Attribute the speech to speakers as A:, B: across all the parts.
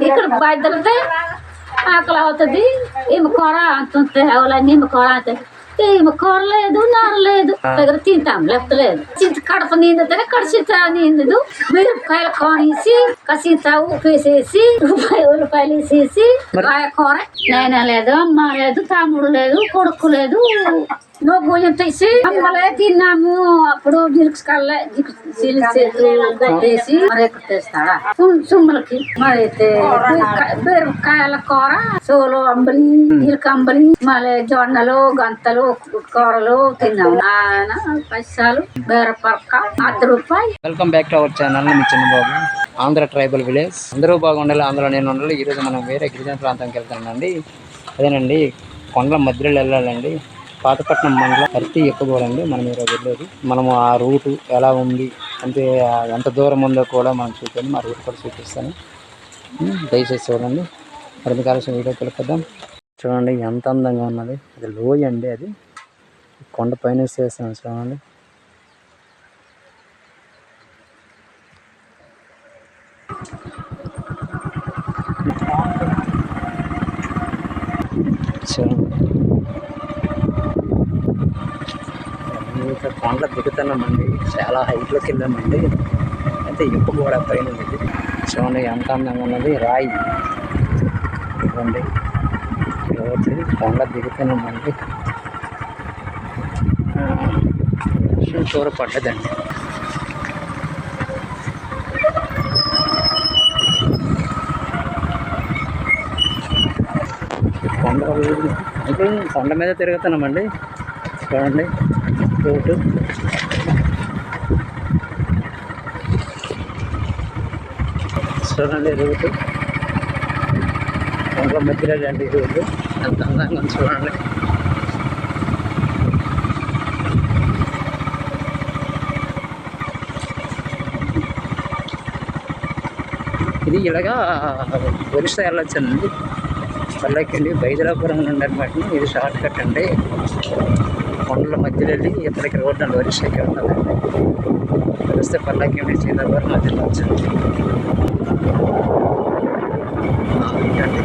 A: ఇక్కడ బయటతే ఆకలి అవుతుంది ఈమె కూర అంతుంటే అవలన్నీ ఈమె కూర అంటుంది ఈమె కూర లేదు నార లేదు దగ్గర తింటాం లేదు. చింత కడప నిందితే కడిచింత నిందదు. మిరపకాయలు కోనేసి కసింత ఉప్పు వేసేసి రూపాయి ఉల్లిపాయలు వేసేసి కాయ కూర. నాయన లేదు అమ్మ లేదు తమ్ముడు లేదు కొడుకు లేదు. నువ్వు భోజనం తీసి అమ్మలే తిన్నాము. అప్పుడు జిలుక్స్ కళ్ళ చేసి మరి తెస్తాడా? సుమ్- సుమ్ములకి. మరి అయితే బీరకాయల కూర సోలు అంబలి జీలక అంబలి మళ్ళీ జొన్నలు గంతలు కూరలు తిన్నాం. నాయన పైసలు బేరపక్క అర్ధ రూపాయి.
B: Welcome back to our channel me Chinnababu. Andhra tribal village. అందరూ బాగుండాలి ఆంధ్రలో నేను ఉండాలి. ఈరోజు మనం వేరే గిరిజన ప్రాంతానికి వెళ్తానండి. అదేనండి కొండల మధ్యలో వెళ్ళాలండి. పాతపట్నం మండలం పర్తి ఎక్కువ అండి మనం ఈరోజు వెళ్ళేది. మనము ఆ రూటు ఎలా ఉంది అంటే ఎంత దూరం ఉందో కూడా మనం చూపించండి మా రూట్ కూడా చూపిస్తాను. దయచేసి చూడండి. మరింత కాలుష్యం వీడియో తెలుపుదాం చూడండి ఎంత అందంగా ఉన్నది. అది లోయ అండి అది. కొండ పైన చేస్తాను చూడండి. చూడండి. కొండ దిగుతున్నామండి చాలా హైట్లోకి వెళ్ళామండి అయితే ఇప్పు కూడా పైన ఉంది. చూడండి ఎంత అందంగా ఉన్నది. రాయి. చూడండి రోజు కొండ దిగుతున్నామండి వర్షం చూర పడ్డదండి. కొండ అయితే కొండ మీద తిరుగుతున్నామండి. చూడండి రోడ్డు. చూడండి రోడ్డు. కొండల మధ్యలో అండి రోడ్డు ఎంత అందంగా చూడండి ఇది ఇలాగా ఒరిస్సా వెళ్ళొచ్చండి పల్లెకి వెళ్ళి బైదరాపురం నుండి అనమాట. ఇది షార్ట్ కట్ అండి. కొండల మధ్యలో వెళ్ళి ఇప్పటికి రోడ్డు అండి. ఒరిస్సాకి ఉంటుందండి వస్తే పల్లెకి వెళ్ళి సీతాపురం మధ్యలో వచ్చింది ఆ, ఇదండి.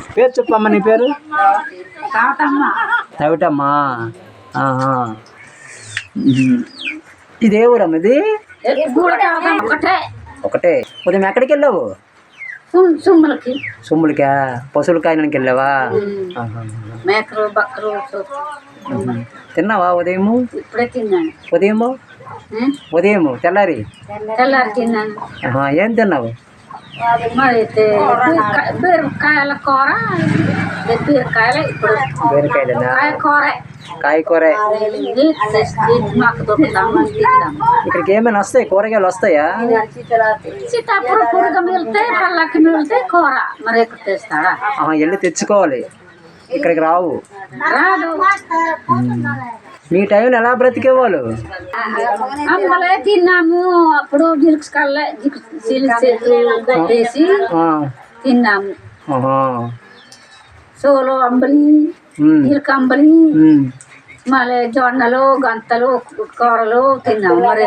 B: పేరు చెప్పమ్మా నీ పేరు? తవిటమ్మా. ఇదే ఊరమ్మ ఇది?
A: ఒకటే.
B: ఉదయం ఎక్కడికి వెళ్ళావు?
A: సుమ్- సుమ్ములకి.
B: సొమ్ములకా? పశువుల కాయడానికి వెళ్ళావా.
A: మేకలు బక్కలు.
B: తిన్నావా
A: ఇప్పుడే తిన్నాను.
B: ఉదయము? ఉదయము తెల్లారి?
A: తెల్లారి తిన్నాను.
B: ఏం తిన్నావు?
A: బీరకాయల కూర. బీరకాయలు ఇప్పుడు.
B: బీరకాయలేనా?
A: కాయ కూర.
B: కాయకూర ఇక్కడికి ఏమైనా వస్తాయి? కూరగాయలు వస్తాయా?
A: సీతాపురం కూరగా మిగిలితే పళ్ళకి మిగిలితే కూర. మరి ఎక్కువ తెస్తాడా?
B: వెళ్ళి తెచ్చుకోవాలి. ఇక్కడికి రావు.
A: రాదు.
B: మీ టైంలో ఎలా బ్రతికేవాళ్ళు?
A: అమ్మలే తిన్నాము. అప్పుడు జిలుక్స్ కళ్ళ చేసి తిన్నాము. సోలు అంబలి జీలక అంబలి. మళ్ళీ జొన్నలు గంతలు కూరలు తిన్నాము మరి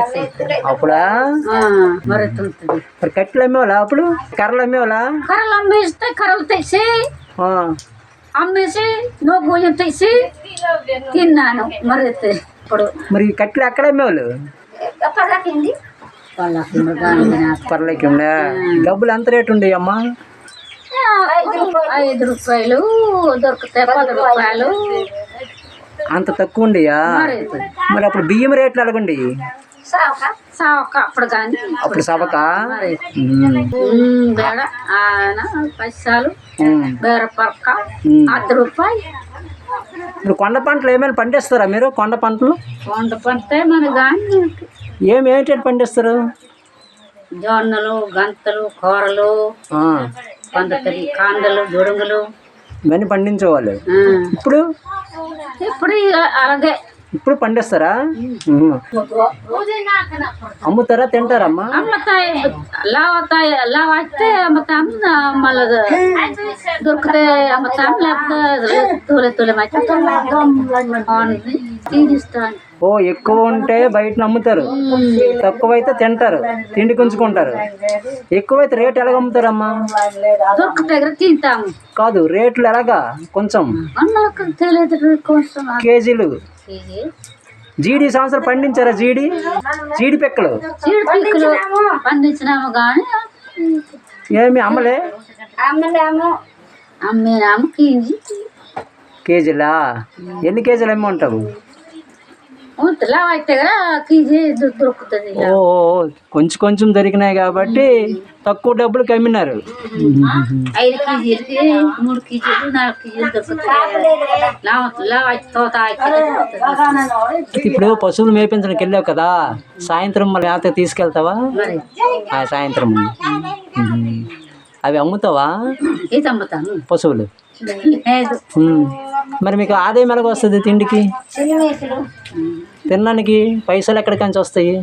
B: అప్పుడా?
A: మరి ఉంటుంది.
B: మరి కట్టెలు అమ్మేవాళ్ళ అప్పుడు? కర్రలు అమ్మేవాళ్ళ?
A: కర్రలు అమ్మేస్తే కర్రలు తెచ్చి అమ్మేసి నువ్వు భోజనం తెచ్చి తిన్నాను మరి ఇప్పుడు.
B: మరి కట్టెలు ఎక్కడ అమ్మేవాళ్ళు? డబ్బులు ఎంత రేటు ఉండే అమ్మా?
A: ఐదు రూపాయలు. దొరికితే పది రూపాయలు.
B: అంత తక్కువ ఉండేయా?
A: మరి
B: మరి అప్పుడు బియ్యం రేట్లు ఎలాగండి
A: సావక? అప్పుడు కానీ
B: అప్పుడు
A: మరి. బేడ ఆయన పైసలు బేరపరక అర్ధ రూపాయి.
B: ఇప్పుడు కొండ పంటలు ఏమైనా పండిస్తారా మీరు కొండ పంటలు?
A: వంట పంటే మన కానీ
B: ఏమి ఏంటంటే పండిస్తారు?
A: జొన్నలు గంతలు కూరలు
B: ఆ,
A: కొందరి కాండలు జుడుంగులు
B: ఇవన్నీ పండించేవాళ్ళు. ఇప్పుడు?
A: ఇప్పుడు అలాగే
B: ఇప్పుడు పండిస్తారా. అమ్ముతారా తింటారమ్మా?
A: అయితే అమ్మతాం మళ్ళీ దొరికితే అమ్మతాం లేకపోతే అయితే
B: ఓ ఎక్కువ ఉంటే బయట అమ్ముతారు తక్కువైతే తింటారు. తిండి కొంచుకుంటారు. ఎక్కువైతే రేట్ ఎలాగ అమ్ముతారమ్మా?
A: కదా
B: రేట్లు ఎలాగా? కొంచెం. కేజీలు. జీడి సంవత్సరం పండించారా జీడి జీడి పిక్కలు.
A: పండించినాము కానీ
B: ఏమి అమ్మలే?
A: అమ్మినాము కింజి.
B: కేజీలా? ఎన్ని కేజీలు అమ్మంటావు?
A: లావ అయితే కదా కేజీ దొ- దొరుకుతుంది
B: ఓ కొంచెం కొంచెం దొరికినాయి కాబట్టి తక్కువ డబ్బులు కమ్మినారు.
A: ఐదు కేజీలకి మూడు కేజీలు నాలుగు కేజీలు దొరుకుతాయి. లావ లావ అయితే తోత అయితే దొరుకుతుంది.
B: ఇప్పుడు పశువులు మేపించడానికి వెళ్ళావు కదా సాయంత్రం మళ్ళీ మేత తీసుకెళ్తావా? సాయంత్రం. అవి అమ్ముతావా? పశువులు.
A: లేదు.
B: మరి మీకు ఆదాయం ఎలాగ వస్తుంది తిండికి? తినడానికి పైసలు ఎక్కడికి నుంచి వస్తాయి?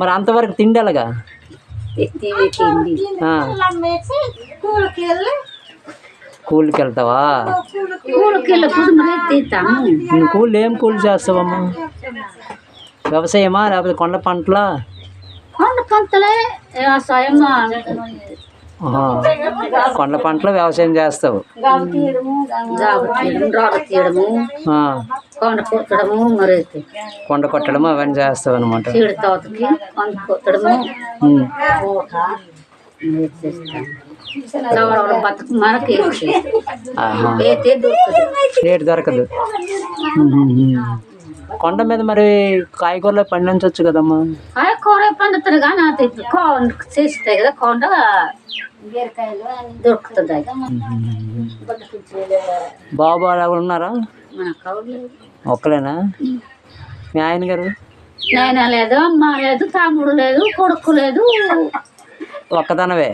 A: మరి
B: అంతవరకు తిండి ఎలాగా. కూలికి వెళ్తావా కూలి ఏం కూలి చేస్తావమ్మా? వ్యవసాయమా లేకపోతే కొండ పంటలా?
A: కొండ పంటలే వ్యవసాయం.
B: కొండ పంటలో వ్యవసాయం చేస్తావు.
A: కొండ కొట్టడము మరి
B: కొండ కొట్టడం అవన్నీ చేస్తావు అనమాట
A: కొట్టడము.
B: రేటు దొరకదు. కొండ మీద మరి కాయగూరలు పండించవచ్చు కదమ్మా?
A: కూర పండుతుంది కానీ అది ఇప్పుడు కొండ చేస్తాయి కదా కొండ దొరుకుతుంది అది.
B: బాబు ఎవరు ఉన్నారా?
A: మన కౌలు లేదు
B: ఒక్కలేనా మీ ఆయన గారు
A: నాయన లేదు అమ్మ లేదు తమ్ముడు లేదు కొడుకు లేదు.
B: ఒక్కదనవే?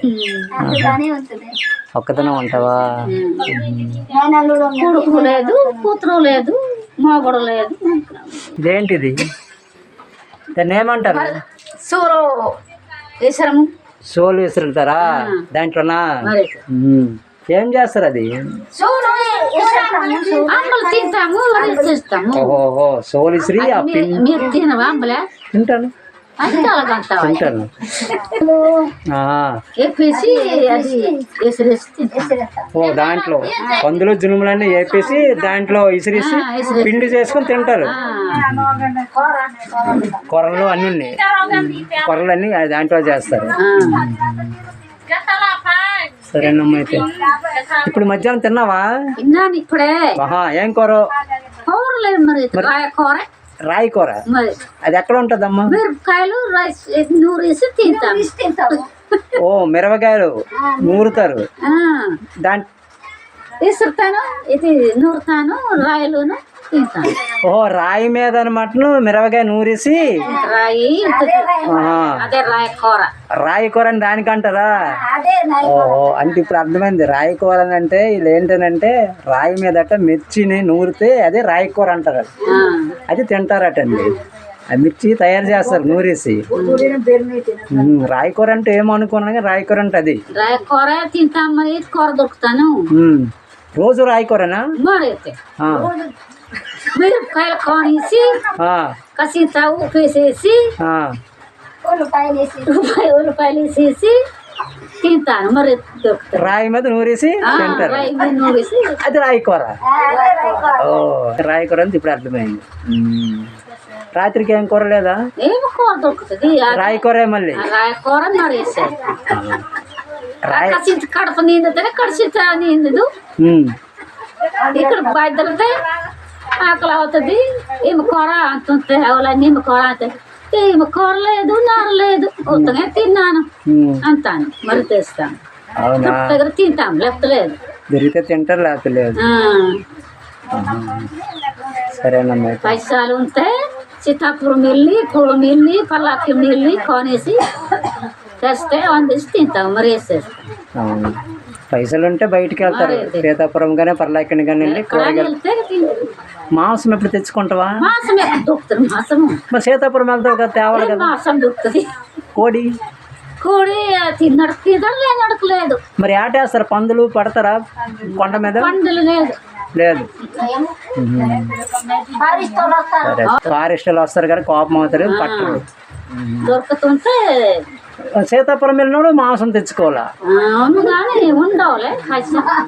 B: ఒక్కదనం ఉంటావా?
A: కొడుకు లేదు కూతురు లేదు మొగడు లేదు.
B: ఇదేంటిది? దాన్ని ఏమంటారు?
A: సూరు వేసరము
B: సోలు విసురుతారా? దాంట్లోనా. ఏం చేస్తారు అది?
A: తింటాము
B: ఓహో సోలు విసిరి
A: తినవా అమ్మలే
B: తింటాను. తింటాను ఓ దాంట్లో. పందులు జునుములన్నీ వేపేసి దాంట్లో ఇసిరేసి. పిండి చేసుకొని తింటారు. కొరలు అన్ని ఉన్నాయి. కొరలు అన్ని దాంట్లో చేస్తారు. సరేనమ్మా అయితే. ఇప్పుడు మధ్యాహ్నం తిన్నావా?
A: తిన్నాను ఇప్పుడే.
B: ఏం కూర?
A: కూర లేదు మరి. కూర
B: రాయి కూర. అది ఎక్కడ ఉంటుందమ్మా?
A: మిరపకాయలు రైస్ నూరేసి తింటాం
B: ఓ మిరపకాయలు నూరుతారు.
A: ఆ,
B: దాంట్
A: విసురుతాను ఇది నూరుతాను రాయలును.
B: ఓ రాయి మీద అనమాట మిరపకాయ నూరేసి.
A: రాయి అదే రాయ కూర.
B: రాయి కూర అని దానికి అంటారా ఓహో అంటే ఇప్పుడు అర్థమైంది. రాయి కూర అని అంటే వీళ్ళు ఏంటనంటే రాయి మీదట మిర్చిని నూరితే అదే రాయి కూర అంటారు. అది తింటారటండి. ఆ మిర్చి తయారు చేస్తారు నూరేసి. రాయి కూర అంటే ఏమనుకున్నా కానీ రాయి కూర అంటే అది.
A: రాయ కూర తింటాం కూర దొరుకుతాను.
B: రోజు రాయి కూరనా
A: మరి అయితే
B: ఆ,
A: మిరపకాయలు కోనేసి కసింత ఉప్పు వేసేసి
B: ఆ.
A: ఉల్లిపాయ ఉల్లిపాయలు వేసేసి తింటాను. మరి
B: రాయి మీద నూరేసి తింటారు. అది రాయి కూర ఓ రాయి కూర అంటే ఇప్పుడు అర్థమైంది. రాత్రికి ఏం కూర లేదా?
A: ఏమి కూర దొరుకుతుంది. ఆ
B: రాయి కూరే మళ్ళీ
A: రాయ కూర కసింత కడప నిందితే కడిసింత నిందదు. ఇక్కడ బయటతే ఆకలి అవుతుంది. ఏమి కూర అంటుంటే అవన్నీ ఏమి కూర అంటుంది ఏమి కూర లేదు నార లేదు. ఉత్తగా తిన్నాను. అంటాను. మరి తెస్తాను. దగ్గర తింటాం లేదు.
B: దొరికితే తింటారు లేకపోతే లేదు.
A: ఆ,
B: సరేనమ్మా
A: పైసలు ఉంటే సీతాపురం వెళ్ళి కులం వెళ్ళి పల్లాకి వెళ్ళి కొనేసి తెస్తే వందేసి తింటాం మరి వేసేస్తాం.
B: పైసలు ఉంటే బయటికి వెళ్తారు. సీతాపురం కానీ పర్లాకిని కానీ వెళ్ళి కూరగాయలు. మాంసం ఎప్పుడు తెచ్చుకుంటావా? సీతాపురం వెళ్తావు కదా తేవాలి కదా?
A: మాసం దొరుకుతుంది?
B: కోడి?
A: కోడి తిన్నడు తినడం లేనడుకు లేదు.
B: మరి ఆటేస్తారు పందులు పడతారా కొండ మీద?
A: పండులు లేదు.
B: లేదు. సరే ఫారెస్ట్లో వస్తారు. కానీ కోపం అవుతారు పట్టరు.
A: దొరుకుతుంటే
B: సీతాపురం వెళ్ళినప్పుడు మాంసం తెచ్చుకోవాలా?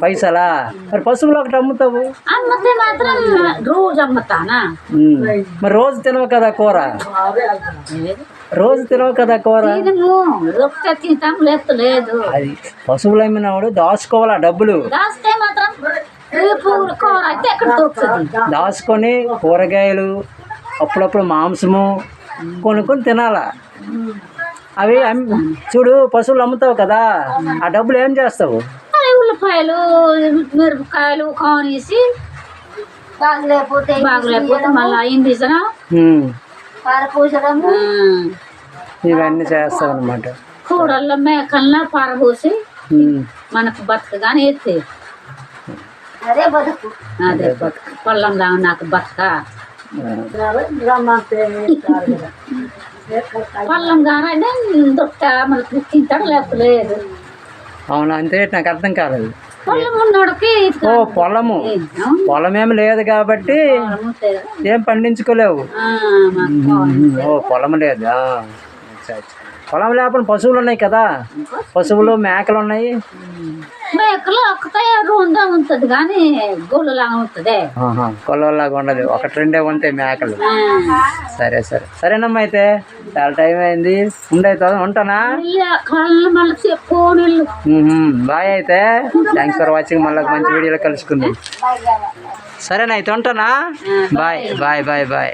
B: పైసలా? మరి పశువులు ఒకటి అమ్ముతావు. మరి రోజు తినవు కదా కూర? రోజు తినవు కదా కూర? అది పశువులు అమ్మినప్పుడు దాచుకోవాలా డబ్బులు? దాచుకొని కూరగాయలు అప్పుడప్పుడు మాంసము కొనుక్కొని తినాలా? అవి చూడు పశువులు అమ్ముతావు కదా ఆ డబ్బులు ఏం చేస్తావు?
A: ఉల్లిపాయలు మిరపకాయలు కానేసి
C: బాగలేకపోతే
A: బాగలేకపోతే మళ్ళీ అయింది.
C: పారపూసడము
B: ఇవన్నీ చేస్తావు అనమాట
A: కూరల్లో మేకల్లో పారబోసి మనకు బతకగానే ఎత్తే.
C: అదే బతుకు.
A: అదే బతుక. పళ్ళం దా నాకు బతక. పళ్ళం గానే దొక్క మనకు తింటాడు లేకపోతే లేదు?
B: అవును అంతే. నాకు అర్థం కాలేదు. ఓ పొలము. పొలం ఏమి లేదు కాబట్టి ఏం పండించుకోలేవు. ఓ పొలం లేదు. పొలం లేకపోతే పశువులు ఉన్నాయి కదా. పశువులు మేకలు ఉన్నాయి.
A: మేకలు ఒక్కటే రూందా ఉంటుంది కానీ గోళ్ళలాగా ఉంటుంది.
B: కొలవలాగా ఉండదు. ఒకటి రెండే ఉంటాయి మేకలు సరే సరే. సరేనమ్మా అయితే. చాలా టైం అయింది. ఉండైతే ఉంటానా? బాయ్ అయితే. థ్యాంక్స్ ఫర్ వాచింగ్ మళ్ళీ మంచి వీడియోలో కలుసుకుందాం. సరేనా అయితే ఉంటానా? Bye bye bye bye.